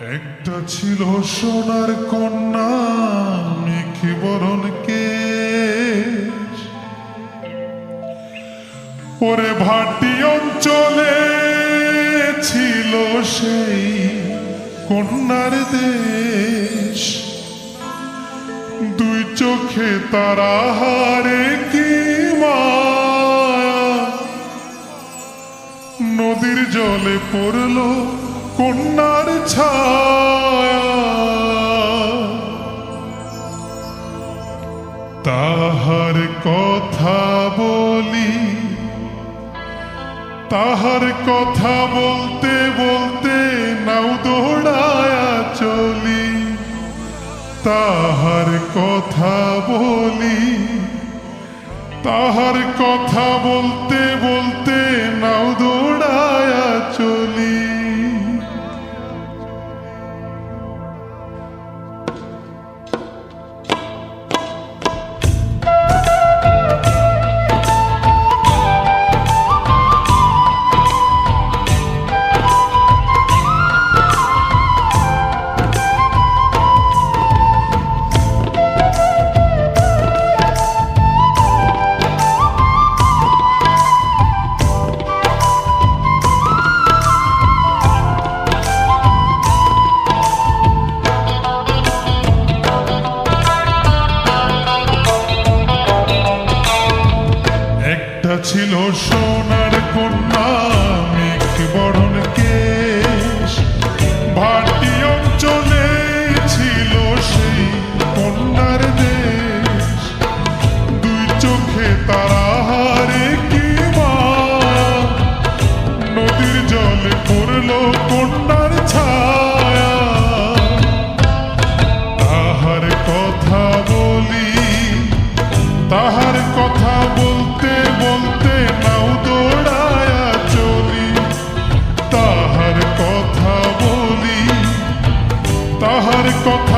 একটা ছিল সোনার কন্যা মেঘে বরণ ওরে ভাটি অঞ্চলে ছিল সেই কন্যার দেশ। দুই চোখে তারা হারে কি নদীর জলে পড়ল কন্যার ছায়া। তাহার কথা বলি, তাহার কথা বলতে বলতে নাও দৌড়ায়া চলি। তাহার কথা বলি, তাহার কথা বলতে বলতে নাও দৌড়ায়া চলি। একটা ছিল সোনার কন্যা মেঘ বরণ তাহার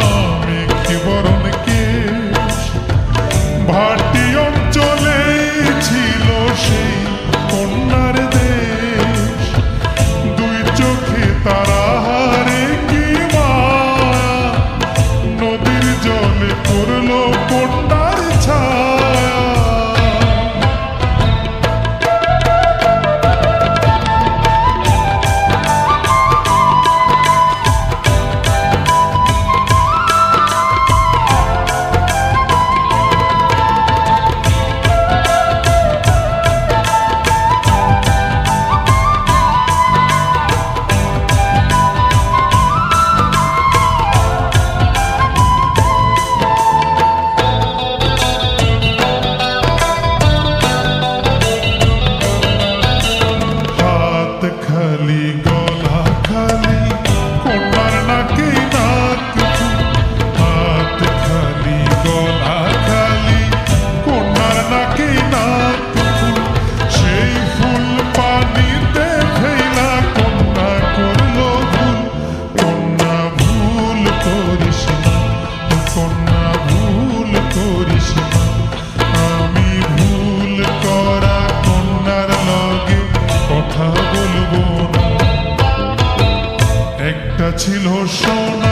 ছিল সোনা।